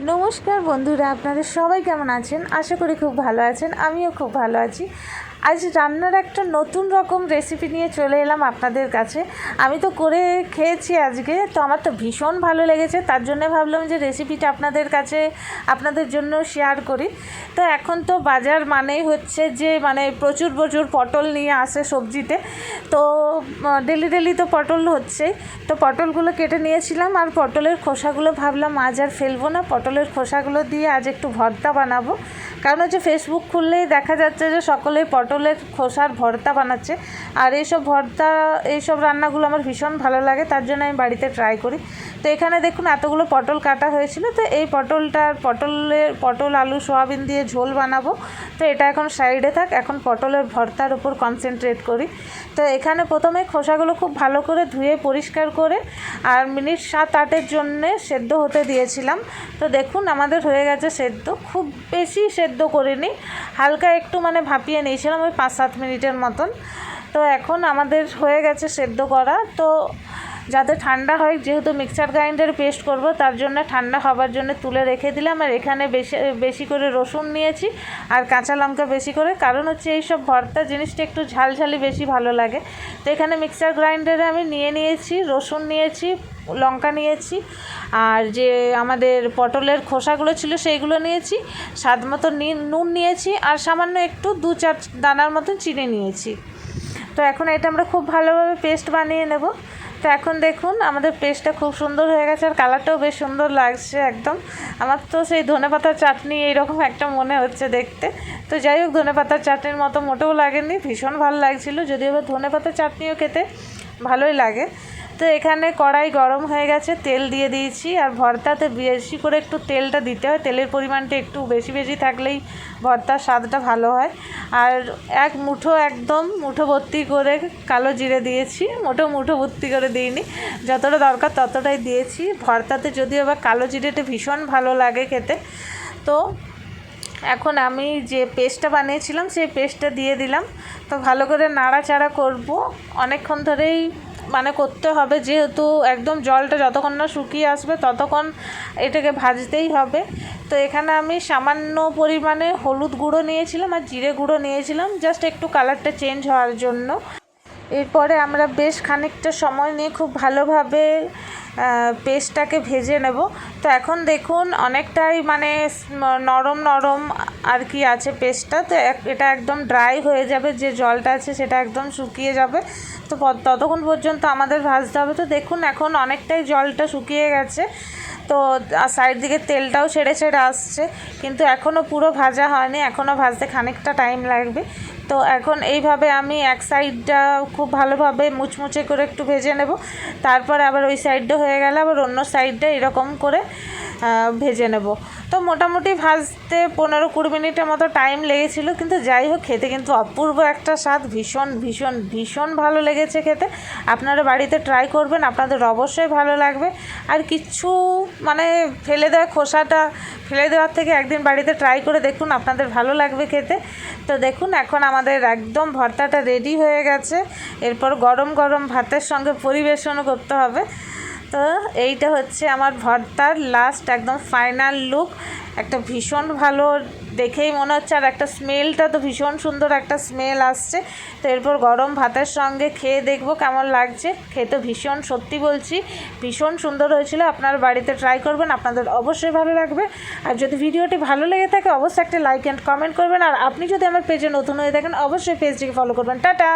নমস্কার বন্ধুরা আপনারা সবাই কেমন আছেন? আশা করি খুব ভালো আছেন, আমিও খুব ভালো আছি। আজ রান্নার একটা নতুন রকম রেসিপি নিয়ে চলে এলাম আপনাদের কাছে। আমি তো করে খেয়েছি আজকে, তো আমার তো ভীষণ ভালো লেগেছে। তার জন্য ভাবলাম যে রেসিপিটা আপনাদের কাছে, আপনাদের জন্য শেয়ার করি। তো এখন তো বাজার মানেই হচ্ছে যে মানে প্রচুর প্রচুর পটল নিয়ে আসে সবজিতে। তো ডেলি ডেলি তো পটল হচ্ছেই। তো পটলগুলো কেটে নিয়েছিলাম আর পটলের খোসাগুলো ভাবলাম আজ আর ফেলব না। পটলের খোসাগুলো দিয়ে আজ একটু ভর্তা বানাবো। কারণ হচ্ছে ফেসবুক খুললেই দেখা যাচ্ছে যে সকলেই পটলের খোসার ভর্তা বানাচ্ছে। আর এইসব ভর্তা, এইসব রান্নাগুলো আমার ভীষণ ভালো লাগে, তার জন্য আমি বাড়িতে ট্রাই করি। তো এখানে দেখুন এতগুলো পটল কাটা হয়েছিল, তো এই পটলটার, পটলের, পটল, আলু, সোয়াবিন দিয়ে ঝোল বানাবো। তো এটা এখন সাইডে থাক, এখন পটলের ভর্তার উপর কনসেন্ট্রেট করি। তো এখানে প্রথমে খোসাগুলো খুব ভালো করে ধুয়ে পরিষ্কার করে, আর মিনিট সাত আটের জন্যে সেদ্ধ হতে দিয়েছিলাম। তো দেখুন আমাদের হয়ে গেছে সেদ্ধ, খুব বেশি সেদ্ধ করিনি, হালকা একটু মানে ভাপিয়ে নিয়েছিলাম। ওই পাঁচ সাত মিনিটের মতন। তো এখন আমাদের হয়ে গেছে সেদ্ধ করা। তো যাতে ঠান্ডা হয়, যেহেতু মিক্সার গ্রাইন্ডারে পেস্ট করব, তার জন্য ঠান্ডা হবার জন্য তুলে রেখে দিলাম। আর এখানে বেশি বেশি করে রসুন নিয়েছি, আর কাঁচা লঙ্কা বেশি করে। কারণ হচ্ছে এই সব ভর্তা জিনিসটা একটু ঝালঝালি বেশি ভালো লাগে। তো এখানে মিক্সার গ্রাইন্ডারে আমি নিয়ে নিয়েছি, রসুন নিয়েছি, লঙ্কা নিয়েছি, আর যে আমাদের পটলের খোসাগুলো ছিল সেইগুলো নিয়েছি, স্বাদ মতো নুন নিয়েছি, আর সামান্য একটু দু চার দানার মতন চিনি নিয়েছি। তো এখন এটা আমরা খুব ভালোভাবে পেস্ট বানিয়ে নেব। তো এখন দেখুন, আমাদের পেস্টটা খুব সুন্দর হয়ে গেছে আর কালারটাও বেশ সুন্দর লাগছে একদম। আমার তো সেই ধনে পাতার চাটনি এইরকম একটা মনে হচ্ছে দেখতে। তো যাই হোক, ধনে পাতার চাটনির মতো মোটেও লাগেনি, ভীষণ ভালো লাগছিল। যদিও ধনে পাতার চাটনিও খেতে ভালোই লাগে। তো এখানে কড়াই গরম হয়ে গেছে, তেল দিয়ে দিয়েছি আর ভর্তাতে বেশি করে একটু তেলটা দিতে হয়। তেলের পরিমাণটা একটু বেশি বেশি থাকলেই ভর্তার স্বাদটা ভালো হয়। আর এক মুঠো একদম মুঠো ভর্তি করে কালো জিরে দিয়েছি। মোটো মুঠো ভর্তি করে দিইনি। যতটা দরকার ততটাই দিয়েছি। ভর্তাতে যদিও বা কালো জিরেটা ভীষণ ভালো লাগে খেতে। তো এখন আমি যে পেস্টটা বানিয়েছিলাম, সেই পেস্টটা দিয়ে দিলাম। তো ভালো করে নাড়াচাড়া করব। অনেকক্ষণ ধরেই মানে করতে হবে, যেহেতু একদম জলটা যতক্ষণ না শুকিয়ে আসবে ততক্ষণ এটাকে ভাজতেই হবে। তো এখানে আমি সামান্য পরিমাণে হলুদ গুঁড়ো নিয়েছিলাম আর জিরে গুঁড়ো নিয়েছিলাম জাস্ট একটু কালারটা চেঞ্জ হওয়ার জন্য। এরপরে আমরা বেশ খানিকটা সময় নিয়ে খুব ভালোভাবে পেস্টটাকে ভেজে নেব। তো এখন দেখুন অনেকটাই মানে নরম নরম আর কি আছে পেস্টটা। তো এটা একদম ড্রাই হয়ে যাবে, যে জলটা আছে সেটা একদম শুকিয়ে যাবে। তো ততক্ষণ পর্যন্ত আমাদের ভাজতে হবে। তো দেখুন এখন অনেকটাই জলটা শুকিয়ে গেছে। তো সাইড দিকে তেলটাও ছেড়ে ছেড়ে আসছে। কিন্তু এখনও পুরো ভাজা হয়নি এখনও ভাজতে খানিকটা টাইম লাগবে। তো এখন এইভাবে আমি এক সাইডটা খুব ভালোভাবে মুচমুচে করে একটু ভেজে নেব। তারপর আবার ওই সাইডটা হয়ে গেলে আবার অন্য সাইডটা এরকম করে ভেজে নেব। তো মোটামুটি ভাজতে পনেরো কুড়ি মিনিটের মতো টাইম লেগেছিল, কিন্তু যাই হোক, খেতে কিন্তু অপূর্ব একটা স্বাদ, ভীষণ ভীষণ ভীষণ ভালো লেগেছে খেতে। আপনারা বাড়িতে ট্রাই করবেন, আপনাদের অবশ্যই ভালো লাগবে। আর কিছু মানে ফেলে দেওয়া খোসাটা, ফেলে দেওয়ার থেকে একদিন বাড়িতে ট্রাই করে দেখুন, আপনাদের ভালো লাগবে খেতে। তো দেখুন, এখন আমাদের একদম ভর্তাটা রেডি হয়ে গেছে। এরপর গরম গরম ভাতের সঙ্গে পরিবেশনও করতে হবে। তো এইটা হচ্ছে আমার ভর্তার লাস্ট একদম ফাইনাল লুক একটা ভীষণ ভালো দেখেই মনে হচ্ছে, আর একটা স্মেলটা তো ভীষণ সুন্দর একটা স্মেল আসছে। তো এরপর গরম ভাতের সঙ্গে খেয়ে দেখব কেমন লাগছে। খেতে ভীষণ সত্যি বলছি, ভীষণ সুন্দর হয়েছিল। আপনার বাড়িতে ট্রাই করবেন, আপনাদের অবশ্যই ভালো লাগবে। আর যদি ভিডিওটি ভালো লেগে থাকে, অবশ্যই একটা লাইক অ্যান্ড কমেন্ট করবেন। আর আপনি যদি আমার পেজে নতুন হয়ে থাকেন, অবশ্যই পেজটিকে ফলো করবেন। টাটা!